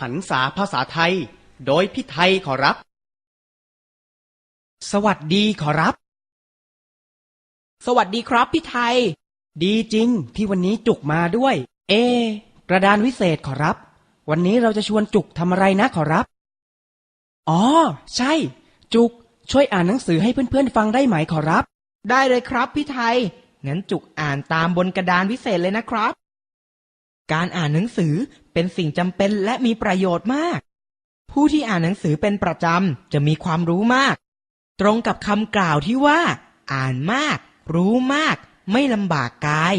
หันษาภาษาไทย โดยพี่ไทยขอรับ สวัสดีขอรับ สวัสดีครับพี่ไทย ดีจริงที่วันนี้จุกมาด้วย เอกระดานวิเศษขอรับ วันนี้เราจะชวนจุกทำอะไรนะขอรับ อ๋อ ใช่ จุกช่วยอ่านหนังสือให้เพื่อนๆฟังได้ไหมขอรับ ได้เลยครับพี่ไทย งั้นจุกอ่านตามบนกระดานวิเศษเลยนะครับ การอ่านหนังสือเป็นสิ่งจำเป็นและมีประโยชน์มาก ผู้ที่อ่านหนังสือเป็นประจำจะมีความรู้มาก ตรงกับคำกล่าวที่ว่า อ่านมาก รู้มาก ไม่ลำบากกาย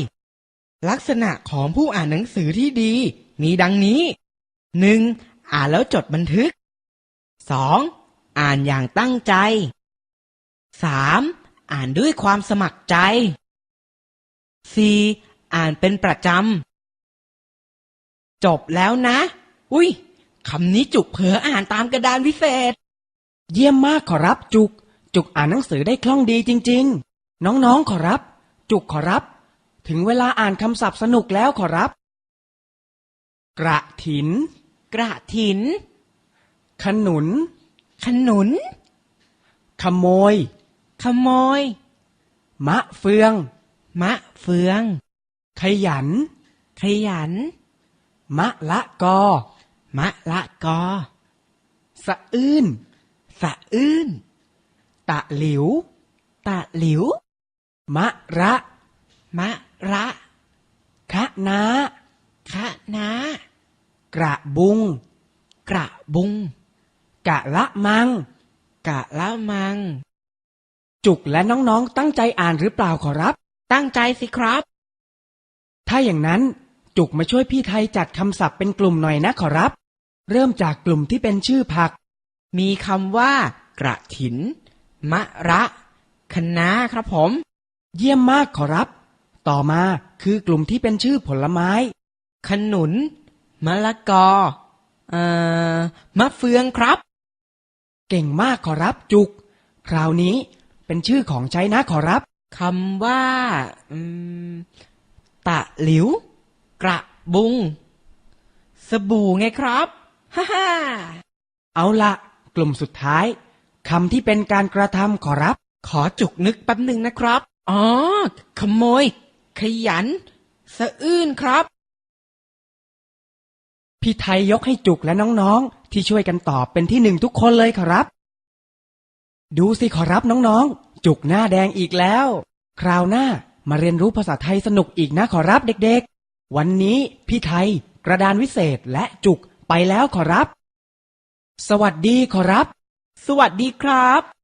ลักษณะของผู้อ่านหนังสือที่ดี มีดังนี้หนึ่งอ่านแล้วจดบันทึกสองอ่านอย่างตั้งใจสามอ่านด้วยความสมัครใจสี่อ่านเป็นประจำ จบแล้วนะ อุ้ยคำนี้จุกเผลออ่านตามกระดานวิเศษ เยี่ยมมากขอรับจุก จุกอ่านหนังสือได้คล่องดีจริง ๆ น้องๆขอรับ จุกขอรับ ถึงเวลาอ่านคำศัพท์สนุกแล้วขอรับ กระถิน กระถิน ขนุน ขนุน ขโมย ขโมย มะเฟือง มะเฟือง ขยัน ขยัน มะละกอ มะละกอ สะอื้น สะอื้น ตะหลิว ตะหลิว มะระ มะระ คะนาคะนากระบุง กระบุง กะละมัง กะละมัง จุกและน้องๆตั้งใจอ่านหรือเปล่าขอรับ ตั้งใจสิครับ ถ้าอย่างนั้น จุกมาช่วยพี่ไทยจัดคำศัพท์เป็นกลุ่มหน่อยนะขอรับ เริ่มจากกลุ่มที่เป็นชื่อผัก มีคำว่า กระถิน มะระคะน้าครับผม เยี่ยมมากขอรับ ต่อมาคือกลุ่มที่เป็นชื่อผลไม้ ขนุน มะละกอ เอ่อ มะเฟืองครับ เก่งมากขอรับจุก คราวนี้เป็นชื่อของใช้นะขอรับคำว่าอืมตะหลิวกระ บุง สบู่ไงครับฮ่าฮ่าเอาละกลุ่มสุดท้ายคำที่เป็นการกระทำขอรับ ขอจุกนึกแป๊บหนึ่งนะครับ อ๋อ ขโมย ขยัน สะอื้นครับ พี่ไทยยกให้จุกและน้องๆ ที่ช่วยกันตอบเป็นที่หนึ่งทุกคนเลยขอรับ ดูสิขอรับน้องๆ จุกหน้าแดงอีกแล้ว คราวหน้ามาเรียนรู้ภาษาไทยสนุกอีกนะขอรับเด็กๆ วันนี้พี่ไทย กระดานวิเศษและจุกไปแล้วขอรับ สวัสดีขอรับ สวัสดีครับ